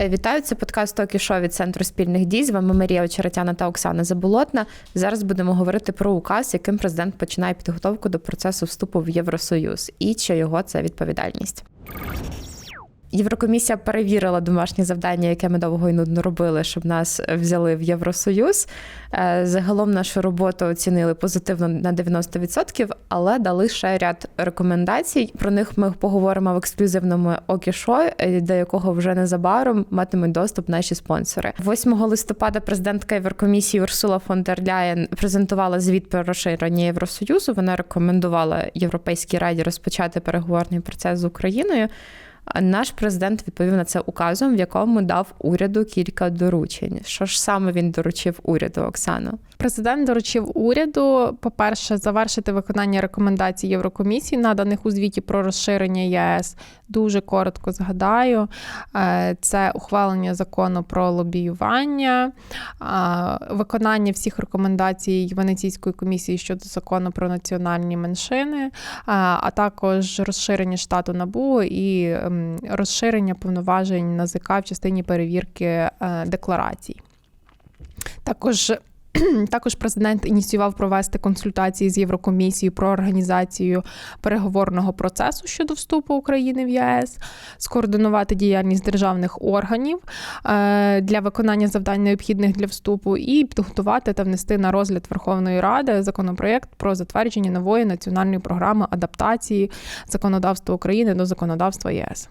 Е, Вітаю, це подкаст «Токі Шоу» від центру спільних дій. З вами Марія Очеретяна та Оксана Заболотна. Зараз будемо говорити про указ, яким президент починає підготовку до процесу вступу в Євросоюз, і чи його це відповідальність. Єврокомісія перевірила домашнє завдання, яке ми довго і нудно робили, щоб нас взяли в Євросоюз. Е, Загалом нашу роботу оцінили позитивно на 90%, але дали ще ряд рекомендацій. Про них ми поговоримо в ексклюзивному окішо, до якого вже незабаром матимуть доступ наші спонсори. 8 листопада президентка Єврокомісії Урсула фон дер Ляєн презентувала звіт про розширення Євросоюзу. Вона рекомендувала Європейській раді розпочати переговорний процес з Україною. Наш президент відповів на це указом, в якому дав уряду кілька доручень. Що ж саме він доручив уряду, Оксано? Президент доручив уряду, по-перше, завершити виконання рекомендацій Єврокомісії, наданих у звіті про розширення ЄС. Дуже коротко згадаю. Е, Це ухвалення закону про лобіювання, е, виконання всіх рекомендацій Венеційської комісії щодо закону про національні меншини, е, а також розширення штату НАБУ і ем, розширення повноважень НАЗК в частині перевірки е, декларацій. Також також президент ініціював провести консультації з Єврокомісією про організацію переговорного процесу щодо вступу України в ЄС, скоординувати діяльність державних органів е, для виконання завдань необхідних для вступу, і підготувати та внести на розгляд Верховної Ради законопроєкт про затвердження нової національної програми адаптації законодавства України до законодавства ЄС.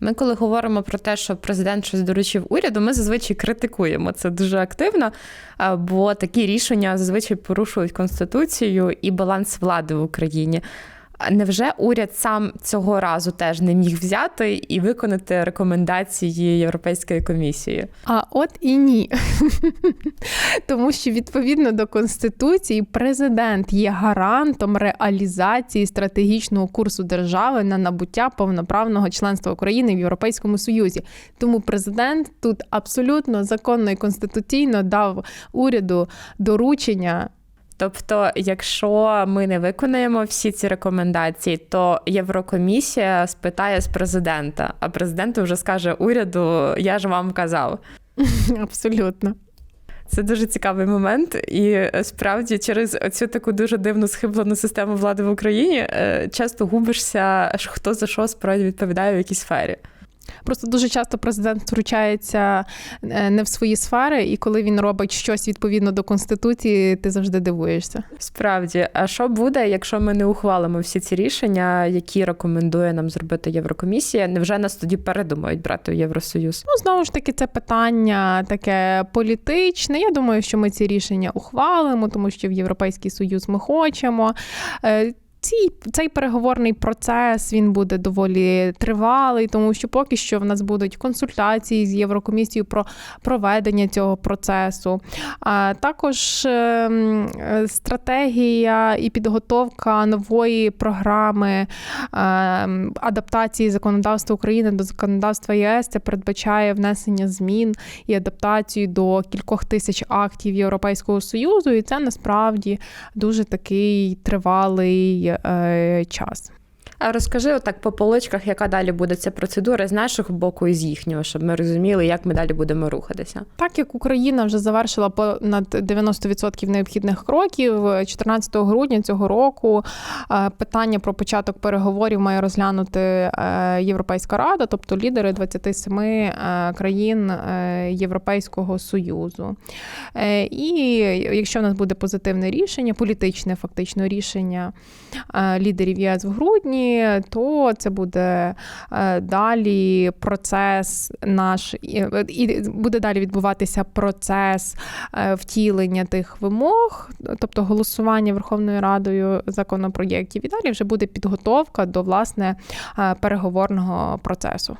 Ми, коли говоримо про те, що президент щось доручив уряду, ми зазвичай критикуємо це дуже активно, бо такі рішення зазвичай порушують конституцію і баланс влади в Україні. Невже уряд сам цього разу теж не міг взяти і виконати рекомендації Європейської комісії? А от і ні. Тому що відповідно до Конституції президент є гарантом реалізації стратегічного курсу держави на набуття повноправного членства України в Європейському Союзі. Тому президент тут абсолютно законно і конституційно дав уряду доручення. Тобто, якщо ми не виконаємо всі ці рекомендації, то Єврокомісія спитає з президента, а президент вже скаже уряду: Я ж вам казав. Абсолютно. Це дуже цікавий момент, і е, справді через цю таку дуже дивну схиблену систему влади в Україні е, часто губишся, хто за що справді відповідає в якій сфері. Просто дуже часто президент втручається е, не в свої сфери, і коли він робить щось відповідно до конституції, ти завжди дивуєшся. Справді, а що буде, якщо ми не ухвалимо всі ці рішення, які рекомендує нам зробити Єврокомісія? Невже нас тоді передумають брати в Євросоюз? Ну, знову ж таки, це питання таке політичне. Я думаю, що ми ці рішення ухвалимо, тому що в Європейський Союз ми хочемо. Е, Ці, цей переговорний процес він буде доволі тривалий, тому що поки що в нас будуть консультації з Єврокомісією про проведення цього процесу. А також ем, стратегія і підготовка нової програми ем, адаптації законодавства України до законодавства ЄС. Це передбачає внесення змін і адаптацію до кількох тисяч актів Європейського союзу, і це насправді дуже такий тривалий час. А розкажи отак по поличках, яка далі буде ця процедура з нашого боку і з їхнього, щоб ми розуміли, як ми далі будемо рухатися. Так як Україна вже завершила понад 90% необхідних кроків, 14 грудня цього року е, питання про початок переговорів має розглянути е, Європейська рада, тобто лідери 27 е, країн Європейського союзу. І якщо в нас буде позитивне рішення, політичне фактично рішення лідерів ЄС в грудні, то це буде далі процес наш і буде далі відбуватися процес втілення тих вимог, тобто голосування Верховною Радою законопроєктів. І далі вже буде підготовка до власне переговорного процесу.